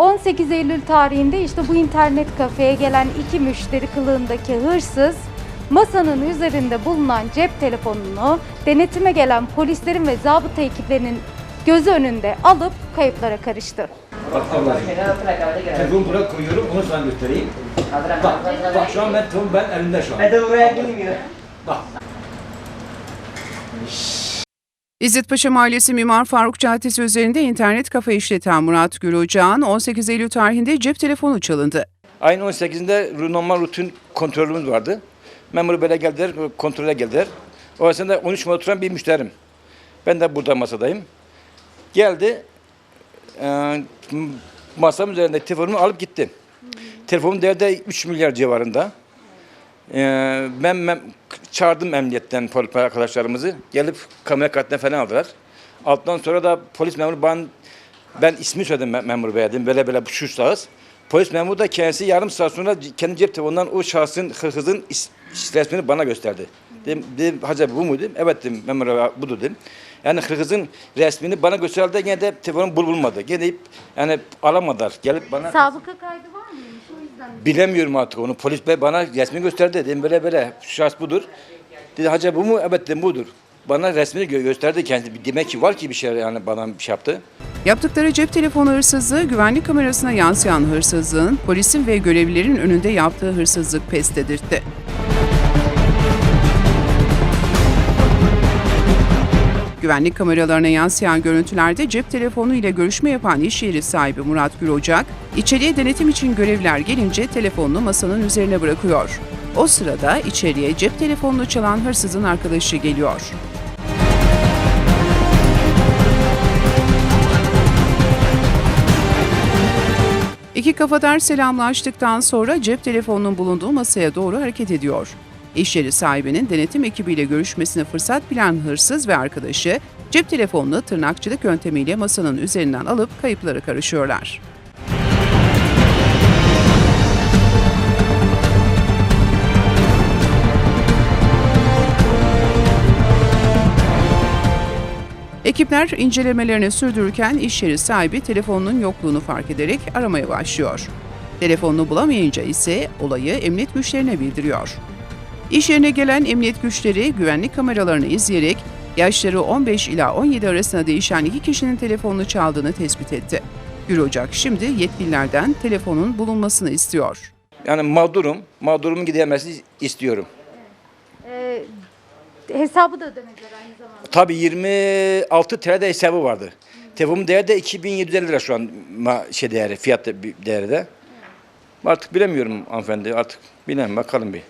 18 Eylül tarihinde işte bu internet kafeye gelen iki müşteri kılığındaki hırsız masanın üzerinde bulunan cep telefonunu denetime gelen polislerin ve zabıta ekiplerinin gözü önünde alıp kayıplara karıştı. Bak ablacığım. Telefonu buraya koyuyorum, onu sana göstereyim. Bak, bak şu an ben, telefon ben elimde şu an. Ben de buraya girmiyor. Bak, İzzetpaşa Mahallesi Mimar Faruk Caddesi üzerinde internet kafe işleten Murat Gül Ocağan 18 Eylül tarihinde cep telefonu çalındı. ayın 18'inde normal rutin kontrolümüz vardı. Memur böyle geldiler, kontrole geldiler. O esnada 13 numara oturan bir müşterim. Ben de burada masadayım. Geldi, e, masamın üzerinde telefonumu alıp gitti. Telefonum değeri de 3 milyar civarında. Ee, ben, ben çağırdım emniyetten polis arkadaşlarımızı. Gelip kamera kayıtına falan aldılar. Alttan sonra da polis memuru ben, ben ismi söyledim mem- memur beye dedim. Böyle böyle şu şahıs. Polis memuru da kendisi yarım saat sonra kendi cep telefonundan o şahsın hırsızın resmini bana gösterdi. Dedim, dedim Hacı abi bu mu dedim. Evet dedim memur bey budur dedim. Yani hırsızın resmini bana gösterdi yine de telefonum bul bulmadı. Gene yani alamadılar. Gelip bana Sabıka kaydı var mıymış o yüzden? Bilemiyorum artık onu. Polis bey bana resmi gösterdi. Dedim böyle böyle. Şu şahıs budur. Dedi hacı bu mu? Evet dedim budur. Bana resmini gö- gösterdi kendisi. Demek ki var ki bir şey yani bana bir şey yaptı. Yaptıkları cep telefonu hırsızlığı güvenlik kamerasına yansıyan hırsızlığın polisin ve görevlilerin önünde yaptığı hırsızlık pes dedirtti. Güvenlik kameralarına yansıyan görüntülerde cep telefonu ile görüşme yapan iş yeri sahibi Murat Gül Ocak, içeriye denetim için görevliler gelince telefonunu masanın üzerine bırakıyor. O sırada içeriye cep telefonunu çalan hırsızın arkadaşı geliyor. İki kafadar selamlaştıktan sonra cep telefonunun bulunduğu masaya doğru hareket ediyor. İş yeri sahibinin denetim ekibiyle görüşmesine fırsat bilen hırsız ve arkadaşı cep telefonunu tırnakçılık yöntemiyle masanın üzerinden alıp kayıplara karışıyorlar. Ekipler incelemelerini sürdürürken iş yeri sahibi telefonunun yokluğunu fark ederek aramaya başlıyor. Telefonunu bulamayınca ise olayı emniyet güçlerine bildiriyor. İş yerine gelen emniyet güçleri güvenlik kameralarını izleyerek yaşları 15 ila 17 arasında değişen iki kişinin telefonunu çaldığını tespit etti. Gül Ocak şimdi yetkililerden telefonun bulunmasını istiyor. Yani mağdurum. Mağdurumun gidemesini istiyorum. Ee, hesabı da ödemediler aynı zamanda. Tabii 26 TL de hesabı vardı. Telefonun değeri de 2750 lira şu an şey değeri, fiyat değeri de. Artık bilemiyorum hanımefendi. Artık bilemem bakalım bir.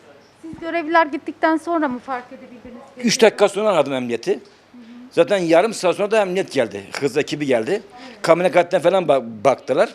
Siz görevliler gittikten sonra mı fark edebildiniz? 3 dakika sonra aradım emniyeti. Zaten yarım saat sonra da emniyet geldi. Hız ekibi geldi. Kamera falan bak- baktılar.